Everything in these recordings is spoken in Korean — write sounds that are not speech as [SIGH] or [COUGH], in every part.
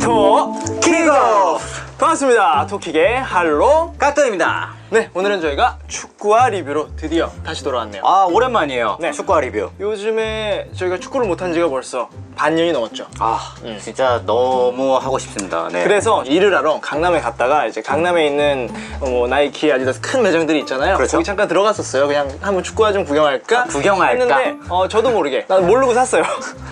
토키고 반갑습니다 토킥의 할로 깍두입니다. 네 오늘은 저희가 축구와 리뷰로 드디어 다시 돌아왔네요 아 오랜만이에요. 네. 축구와 리뷰. 요즘에 저희가 축구를 못한 지가 벌써 반년이 넘었죠 아 진짜 너무 하고 싶습니다. 네. 그래서 일을 하러 강남에 갔다가 이제 강남에 있는 뭐 나이키, 아디다스 큰 매장들이 있잖아요. 그렇죠. 거기 잠깐 들어갔었어요. 그냥 한번 축구화 좀 구경할까? 아, 구경할까? 했는데 어, 저도 모르게 난 모르고 샀어요.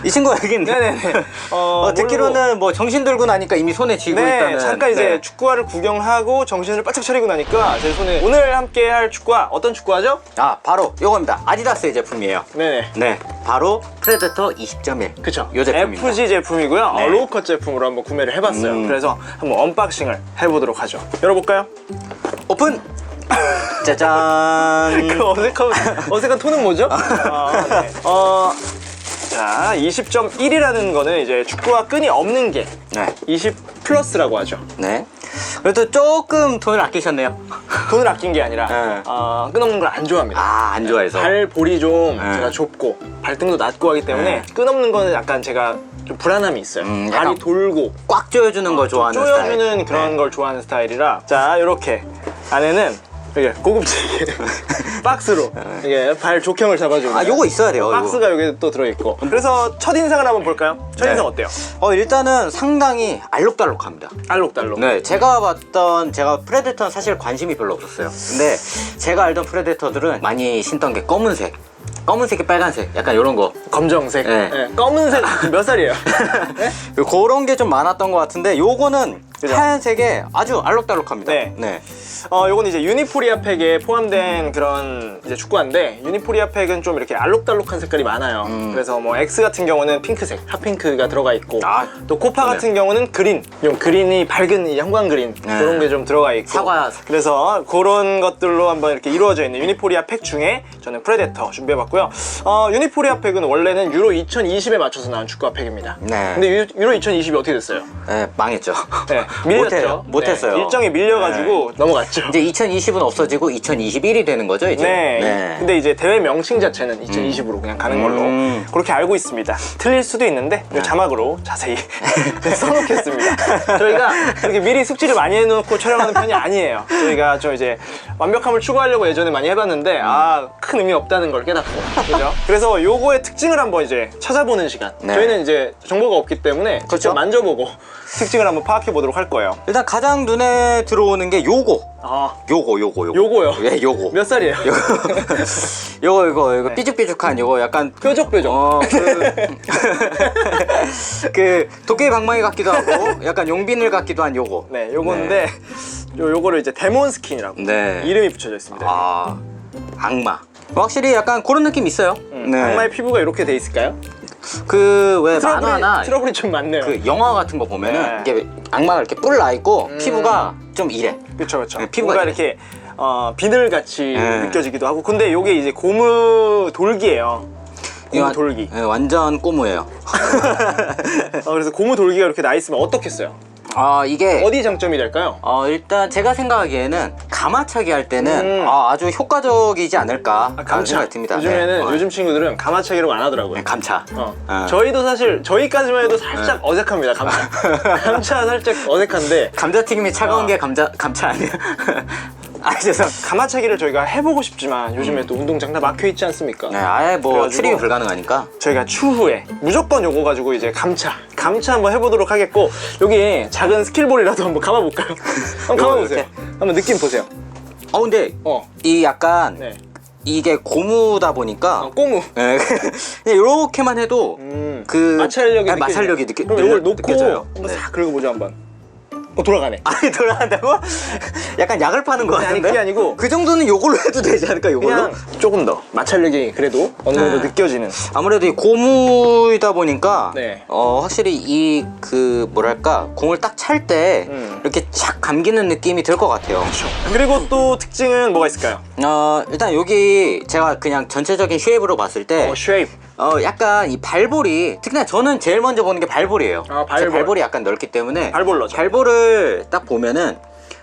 이 친구가 여기 있네. 네네네. [LAUGHS] 어, 어, 듣기로는 뭐 정신 들고 나니까 이미 손에 쥐고 네, 있다는. 잠깐 이제 네. 축구화를 구경하고 정신을 바짝 차리고 나니까 제 손에 오늘 함께 할 축구화 어떤 축구화죠? 아 바로 요겁니다. 아디다스의 제품이에요. 네네. 네, 바로 프레데터 20.1. 그쵸. 요 제품입니다. FG 제품이고요. 네. 어, 로우컷 제품으로 한번 구매를 해봤어요. 음. 그래서 한번 언박싱을 해보도록 하죠. 열어볼까요? 오픈. 짜잔. [LAUGHS] 그 어색한, 어색한 톤은 뭐죠? [LAUGHS] 아, 네. 어, 자, 20.1이라는 거는 이제 축구와 끈이 없는 게 네, 20 플러스라고 하죠. 네. 그래도 조금 돈을 아끼셨네요. [LAUGHS] 돈을 아낀 게 아니라 네. 어, 끈 없는 걸 안 좋아합니다. 아, 안 좋아해서. 발볼이 좀 네. 제가 좁고 발등도 낮고 하기 때문에 네. 끈 없는 거는 약간 제가 좀 불안함이 있어요. 음, 발이 돌고 꽉 조여주는 걸 좋아하는 스타일. 그런 네. 걸 좋아하는 스타일이라 자 이렇게 안에는 이게 고급지게 [LAUGHS] 박스로 이게 발 족형을 잡아주는 아, 요거 있어야 돼요. 박스가 여기 또 들어있고 그래서 첫인상을 한번 볼까요? 첫인상 네. 어때요? 어 일단은 상당히 알록달록합니다. 알록달록 네, 제가 봤던 제가 프레데터는 사실 관심이 별로 없었어요. 근데 제가 알던 프레데터들은 많이 신던 게 검은색, 검은색에 빨간색, 약간 이런 거. 검정색 네. 네, 검은색 몇 살이에요? 네? [LAUGHS] 그런 게 좀 많았던 것 같은데 요거는 그죠? 하얀색에 아주 알록달록합니다. 네. 네. 어, 요건 이제 유니포리아 팩에 포함된 그런 이제 축구화인데 유니포리아 팩은 좀 이렇게 알록달록한 색깔이 많아요. 음. 그래서 뭐 X 같은 경우는 핑크색, 핫핑크가 들어가 있고 아, 또 코파 네. 같은 경우는 그린, 좀 그린이 밝은 이 형광 그린 네. 그런 게 좀 들어가 있고 사과. 그래서 그런 것들로 한번 이렇게 이루어져 있는 유니포리아 팩 중에 저는 프레데터 준비해봤고요. 어, 유니포리아 팩은 원래는 유로 2020에 맞춰서 나온 축구화 팩입니다. 네. 근데 유, 유로 2020이 어떻게 됐어요? 네, 망했죠. 네, [LAUGHS] 밀렸죠. 못해요. 못했어요. 네, 일정이 밀려가지고 넘어갔죠. 이제 2020은 없어지고 2021이 되는 거죠, 이제. 네. 근데 이제 대회 명칭 자체는 2020으로 그냥 가는 걸로 음. 그렇게 알고 있습니다. 틀릴 수도 있는데 이 자막으로 자세히 [LAUGHS] 써놓겠습니다. [LAUGHS] 저희가 이렇게 미리 숙지를 많이 해놓고 촬영하는 편이 아니에요. 저희가 좀 이제 완벽함을 추구하려고 예전에 많이 해봤는데 아 큰 의미 없다는 걸 깨닫고 그죠? 그래서 요거의 특징을 한번 이제 찾아보는 시간. 네. 저희는 이제 정보가 없기 때문에 직접 그렇죠. 만져보고 특징을 한번 파악해 보도록 할 거예요. 일단 가장 눈에 들어오는 게 요거. 아 요거, 요거, 요거. 요거요? 예, 요거. 몇 살이에요? [LAUGHS] 요거, 이거, 네. 이거 삐죽삐죽한 요거 약간 뾰족뾰족. 어, 그, [LAUGHS] 그 도깨비 방망이 같기도 하고 약간 용비늘 같기도 한 요거. 네, 요건데 요 요거를 이제 데몬 스킨이라고 네. 이름이 붙여져 있습니다. 아, 악마. 확실히 약간 그런 느낌 있어요. 음, 악마의 피부가 이렇게 돼 있을까요? 그왜 트러블이, 만화나 트러블이 좀 많네요. 그 영화 같은 거 보면은 네. 이게 악마가 이렇게 뿔 나 있고 음. 피부가 좀 이래. 그렇죠, 그렇죠. 네, 피부가 이래. 이렇게 어, 비늘 같이 네. 느껴지기도 하고, 근데 요게 이제 고무 돌기예요. 고무 이거 돌기. 네, 완전 꼬무예요. [LAUGHS] 어, 그래서 고무 돌기가 이렇게 나 있으면 어떻겠어요? 아 이게 어디 장점이 될까요? 어, 일단 제가 생각하기에는 가마차기 할 때는 음. 아, 주 효과적이지 않을까 아, 라는 생각이 듭니다. 요즘에는 네. 어, 요즘 친구들은 가마차기라고 안 하더라고요. 네, 감차. 어. 어. 저희도 사실 저희까지만 해도 살짝 어색합니다. 감차. [LAUGHS] 감차 살짝 어색한데 감자튀김이 차가운 어. 게 감자 감차 아니에요? [LAUGHS] 아 죄송. 가마차기를 저희가 해보고 싶지만 요즘에 또 운동장 다 막혀 있지 않습니까? 네, 아예 뭐 그래가지고- 출입이 불가능하니까. 저희가 추후에 무조건 요거 가지고 이제 감차 감차 한번 해보도록 하겠고 여기 작은 스킬볼이라도 한번 감아볼까요? [LAUGHS] 한번 감아보세요 이렇게? 한번 느낌 보세요 어 근데 어, 이 약간 네. 이게 고무다 보니까 어, 꼬무 네, [LAUGHS] 그냥 이렇게만 해도 음, 그 마찰력이 아니, 마찰력이 느껴 그럼 이걸 놓고 느껴져요. 한번 네. 싹 긁어보죠 한번 어 돌아가네 [LAUGHS] 아니 돌아간다고? 약간 약을 파는 거 아니, 같은데? 그게 아니고 그 정도는 요걸로 해도 되지 않을까 요걸로? 그냥 조금 더 마찰력이 그래도 어느 정도 네. 느껴지는 아무래도 이 고무이다 보니까 네. 어 확실히 이 그 뭐랄까 공을 딱 찰 때 음. 이렇게 착 감기는 느낌이 들 것 같아요. 그리고 또 특징은 뭐가 있을까요? 어 일단 여기 제가 그냥 전체적인 쉐입으로 봤을 때 어, 쉐입 어 약간 이 발볼이 특히나 저는 제일 먼저 보는 게 발볼이에요. 아, 발볼. 제 발볼이 약간 넓기 때문에 발볼러죠. 발볼을 딱 보면은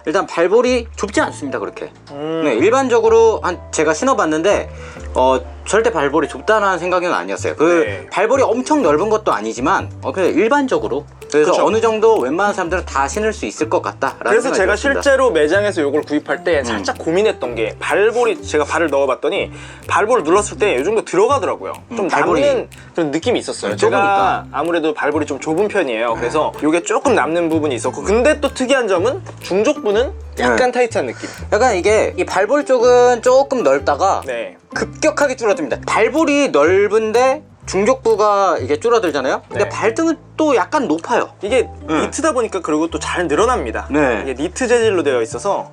일단 발볼이 좁지 않습니다 그렇게. 음. 네 일반적으로 한 제가 신어봤는데 어 절대 발볼이 좁다는 생각은 아니었어요. 그 네. 발볼이 엄청 넓은 것도 아니지만 어, 그냥 일반적으로 그래서 그쵸. 어느 정도 웬만한 사람들은 다 신을 수 있을 것 같다. 그래서 제가 실제로 매장에서 이걸 구입할 때 살짝 음. 고민했던 게 발볼이 제가 발을 넣어봤더니 발볼을 눌렀을 때 이 정도 들어가더라고요. 좀 음, 발볼이- 남는 그런 느낌이 있었어요. 음, 제가 좁으니까. 아무래도 발볼이 좀 좁은 편이에요. 그래서 이게 조금 남는 부분이 있었고 근데 또 특이한 점은 중족부는 약간 네. 타이트한 느낌. 약간 이게 이 발볼 쪽은 조금 넓다가 네. 급격하게 줄어듭니다. 발볼이 넓은데 중족부가 이게 줄어들잖아요. 근데 네. 발등은 또 약간 높아요. 이게 음. 니트다 보니까 그리고 또 잘 늘어납니다. 네. 이게 니트 재질로 되어 있어서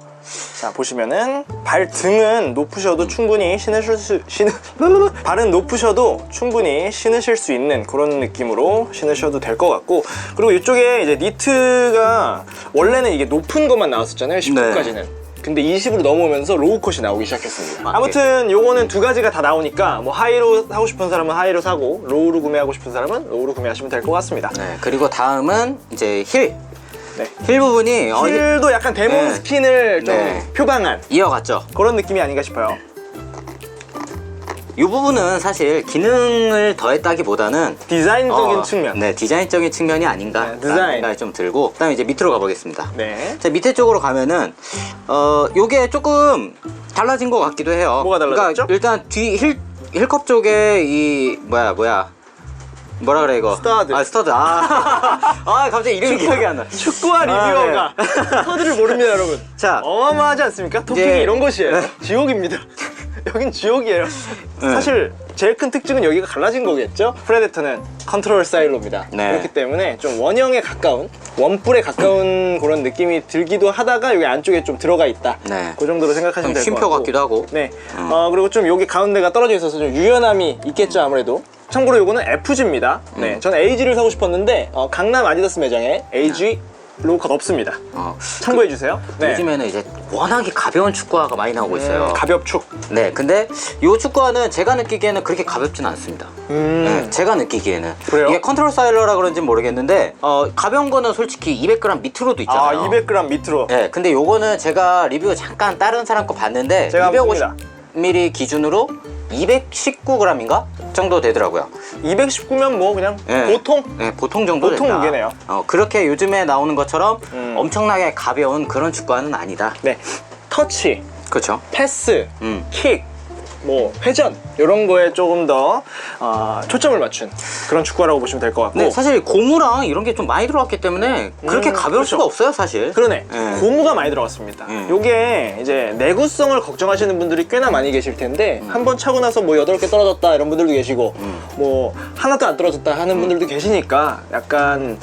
자 보시면은 발 등은 높으셔도 충분히 신으실 수 신으 [LAUGHS] 발은 높으셔도 충분히 신으실 수 있는 그런 느낌으로 신으셔도 될 것 같고 그리고 이쪽에 이제 니트가 원래는 이게 높은 것만 나왔었잖아요 19까지는 근데 20으로 넘어오면서 로우 컷이 나오기 시작했습니다. 맞게. 아무튼 요거는 두 가지가 다 나오니까 뭐 하이로 사고 싶은 사람은 하이로 사고 로우로 구매하고 싶은 사람은 로우로 구매하시면 될 것 같습니다. 네. 그리고 다음은 이제 힐. 네. 힐 부분이 어, 힐도 약간 데몬 네. 스킨을 좀 네. 표방한 이어갔죠. 그런 느낌이 아닌가 싶어요. 이 부분은 사실 기능을 더했다기보다는 디자인적인 어, 측면. 네, 디자인적인 측면이 아닌가 네, 디자인. 생각이 좀 들고 그다음에 이제 밑으로 가보겠습니다. 네. 자 밑에 쪽으로 가면은 어 요게 조금 달라진 것 같기도 해요. 뭐가 달라졌죠? 그러니까 일단 뒤 힐 힐컵 쪽에 이 뭐야 뭐야 뭐라 그래 이거 스터드. 아 스터드 아, [LAUGHS] 아 갑자기 이름이 기억이 안 나. 축구와 아, 리뷰어가 [LAUGHS] 스터드를 모릅니다, 여러분. 자. 어마어마하지 않습니까? 토픽이 이제- 이런 곳이에요. 지옥입니다. [LAUGHS] 여긴 지옥이에요. 사실 제일 큰 특징은 여기가 갈라진 거겠죠? 프레데터는 컨트롤 스타일로입니다. 네. 그렇기 때문에 좀 원형에 가까운 원뿔에 가까운 그런 느낌이 들기도 하다가 여기 안쪽에 좀 들어가 있다. 네. 그 정도로 생각하시면 될것 쉼표 같고. 같기도 하고. 네. 어, 그리고 좀 여기 가운데가 떨어져 있어서 좀 유연함이 있겠죠, 아무래도. 참고로 요거는 FG입니다. 네. 음. 저는 AG를 사고 싶었는데, 어, 강남 아디다스 매장에 AG 로우컷 없습니다. 어, 참고해 주세요. 네. 요즘에는 이제 워낙에 가벼운 축구화가 많이 나오고 있어요. 음, 가볍축. 네, 근데 이 축구화는 제가 느끼기에는 그렇게 가볍진 않습니다. 음. 네, 제가 느끼기에는 그래요? 이게 컨트롤 사일러라 그런지 모르겠는데 어, 가벼운 거는 솔직히 200g 밑으로도 아, 있잖아요. 200g 밑으로. 네, 근데 요거는 제가 리뷰 잠깐 다른 사람 거 봤는데 제가 250ml 기준으로 219g인가 정도 되더라고요. 219면 뭐 그냥 네. 보통? 네, 보통 정도 보통 된다. 무게네요. 어, 그렇게 요즘에 나오는 것처럼 음. 엄청나게 가벼운 그런 축구화는 아니다. 네. 터치, 그렇죠. 패스, 음. 킥, 뭐 회전 이런 거에 조금 더 어, 초점을 맞춘 그런 축구라고 보시면 될 것 같고. 네, 사실 고무랑 이런 게 좀 많이 들어왔기 때문에 그렇게 음, 가벼울 그렇죠. 수가 없어요, 사실. 그러네. 네. 고무가 많이 들어갔습니다. 음. 요게 이제 내구성을 걱정하시는 분들이 꽤나 많이 계실 텐데 음. 한번 차고 나서 뭐 여덟 개 떨어졌다 이런 분들도 계시고 뭐 하나도 안 떨어졌다 하는 음. 분들도 계시니까 약간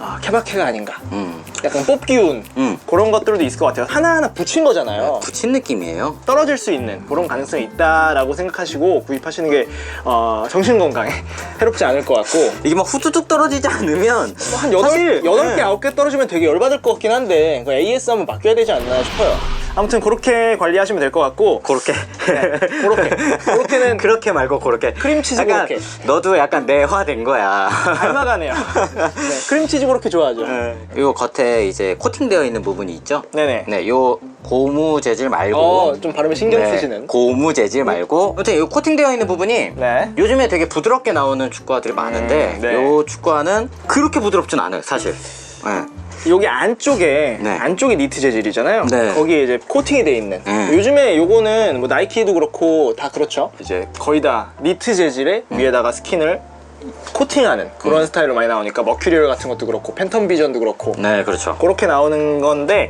아, 케바케가 아닌가. 음. 약간 뽑기운 음. 그런 것들도 있을 것 같아요. 하나하나 붙인 거잖아요. 붙인 느낌이에요. 떨어질 수 있는 그런 가능성이 있다 라고 생각하시고 구입하시는 게 어, 정신 건강에 [LAUGHS] 해롭지 않을 것 같고 이게 막 후두둑 떨어지지 않으면 뭐한 여덟 사실, 여덟 개 네. 아홉 개 떨어지면 되게 열받을 것 같긴 한데 그 AS 한번 바뀌어야 되지 않나 싶어요. 아무튼 그렇게 관리하시면 될 것 같고 그렇게 그렇게 그렇게는 [LAUGHS] 그렇게 말고 그렇게 크림치즈 약간 그렇게. 너도 약간 내화된 거야. 닮아가네요. [LAUGHS] 네, 크림치즈 그렇게 좋아하죠. 요 겉에 이제 코팅되어 있는 부분이 있죠. 네네. 네, 요 고무 재질 말고 어, 좀 발음에 신경 네, 쓰시는. 고무 재질 말고 아무튼 요 코팅되어 있는 부분이 네. 요즘에 되게 부드럽게 나오는 축구화들이 많은데 음, 네. 요 축구화는 그렇게 부드럽진 않아요, 사실. 네. 여기 안쪽에 네. 안쪽이 니트 재질이잖아요. 네. 거기에 이제 코팅이 돼 있는. 음. 요즘에 요거는 뭐 나이키도 그렇고 다 그렇죠. 이제 거의 다 니트 재질의 음. 위에다가 스킨을 코팅하는 그런 스타일로 많이 나오니까 머큐리얼 같은 것도 그렇고 팬텀 비전도 그렇고 네, 그렇죠. 그렇게 나오는 건데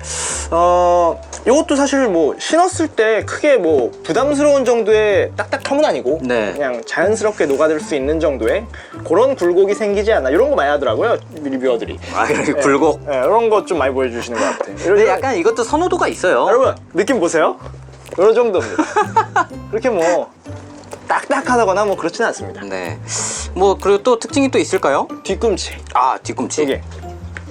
어 이것도 사실 뭐 신었을 때 크게 뭐 부담스러운 정도의 딱딱함은 아니고 네. 그냥 자연스럽게 녹아들 수 있는 정도의 그런 굴곡이 생기지 않나 이런 거 많이 하더라고요 리뷰어들이 아, 이렇게 굴곡. 네, 이런 거 좀 많이 보여주시는 것 같아요 근데 거- 약간 이것도 선호도가 있어요. 여러분 느낌 보세요 이런 정도입니다 [LAUGHS] 그렇게 뭐 딱딱하다거나 뭐 그렇지는 않습니다 네. 뭐 그리고 또 특징이 또 있을까요? 뒤꿈치 아, 뒤꿈치. 이게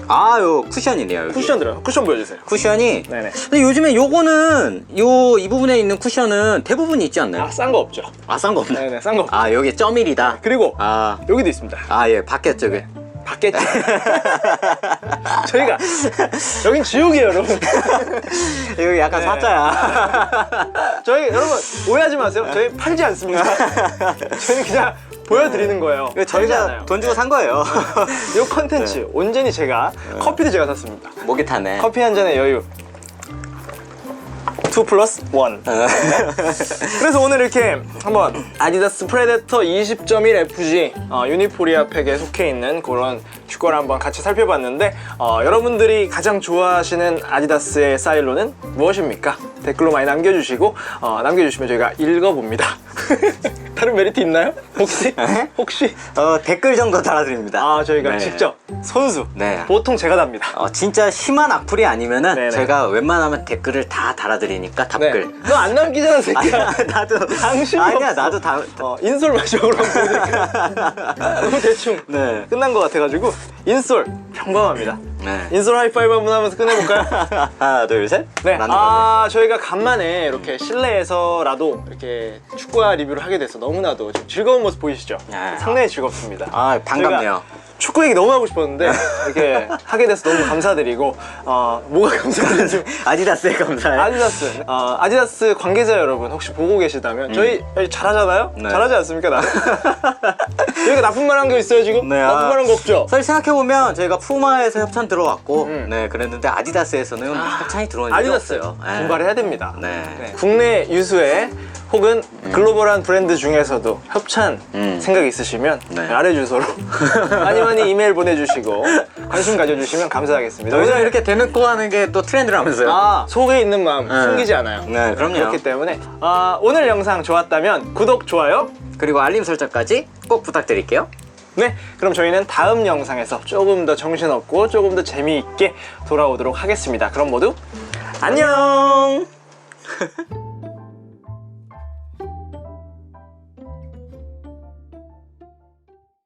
아, 요 쿠션이네요. 여기. 쿠션 들어요 쿠션 보여주세요 쿠션이 네네 근데 요즘에 요거는 요 이 부분에 있는 쿠션은 대부분 있지 않나요? 아 싼 거 없죠 아, 싼 거 없네. 네네 싼 거 없죠 아, 여기 점일이다. 그리고 아, 여기도 있습니다 아, 예, 바뀌었죠, 그. 받겠지. [LAUGHS] 저희가 여긴 지옥이에요, 여러분. [LAUGHS] 이거 약간 네. 사자야. 저희 여러분 오해하지 마세요. 저희 팔지 않습니다. [LAUGHS] 저희는 그냥 보여드리는 거예요. 이거 팔지 저희가. 돈 주고 산 거예요. [LAUGHS] 이 컨텐츠 온전히 제가 커피도 제가 샀습니다. 목이 타네. 커피 한 잔의 여유. 2 플러스 1. 어. 그래서 오늘 이렇게 한번 아디다스 프레데터 20.1 FG 어, 유니포리아 팩에 속해 있는 그런 축구를 한번 같이 살펴봤는데 어, 여러분들이 가장 좋아하시는 아디다스의 사일로는 무엇입니까? 댓글로 많이 남겨주시고 어, 남겨주시면 저희가 읽어봅니다. [LAUGHS] 다른 메리트 있나요? 혹시? 네? 혹시? 어, 댓글 정도 달아드립니다. 아 저희가 네. 직접 선수 네. 보통 제가 답니다. 어, 진짜 심한 악플이 아니면은 네네. 제가 웬만하면 댓글을 다 달아드리니까 답글. 네. 너안 남기잖아 새끼야. 아니야 나도 당신이 아니야 없어. 나도 다. 어, 인솔 한번 보니까 너무 대충 네. 끝난 것 같아가지고 인솔 평범합니다. 네. 인솔 하이파이브 한번 하면서 끝내볼까요? [LAUGHS] 하나 둘 셋. 네. 아 저희가 간만에 이렇게 실내에서라도 이렇게 축구화 리뷰를 하게 돼서 너무나도 지금 즐거운 모습 보이시죠? 네. 상당히 즐겁습니다. 아 반갑네요. 저희가 축구 얘기 너무 하고 싶었는데 이렇게 하게 돼서 너무 감사드리고 어 뭐가 [LAUGHS] 감사드리지? 아디다스에 감사해. 아디다스 어, 아디다스 관계자 여러분 혹시 보고 계시다면 저희 잘하잖아요? 네. 잘하지 않습니까 나? [LAUGHS] 여기가 나쁜 말 한 거 있어요 지금? 네, 나쁜 아. 말 한 거 없죠? 사실 생각해보면 저희가 푸마에서 협찬 들어왔고 음. 네 그랬는데 아디다스에서는 협찬이 들어온 적이 아디다스 없어요. 네. 분발해야 됩니다 네. 국내 유수의 혹은 글로벌한 브랜드 중에서도 협찬 음. 생각 있으시면 네. 아래 주소로 [LAUGHS] 많이 많이 이메일 보내주시고 관심 가져주시면 감사하겠습니다 요즘 이렇게 대놓고 하는 게 또 트렌드라면서요. 아, 속에 있는 마음 네. 숨기지 않아요 네, 그럼요. 그렇기 때문에 아, 오늘 영상 좋았다면 구독, 좋아요 그리고 알림 설정까지 꼭 부탁드릴게요. 네, 그럼 저희는 다음 영상에서 조금 더 정신없고 조금 더 재미있게 돌아오도록 하겠습니다. 그럼 모두 안녕! [LAUGHS]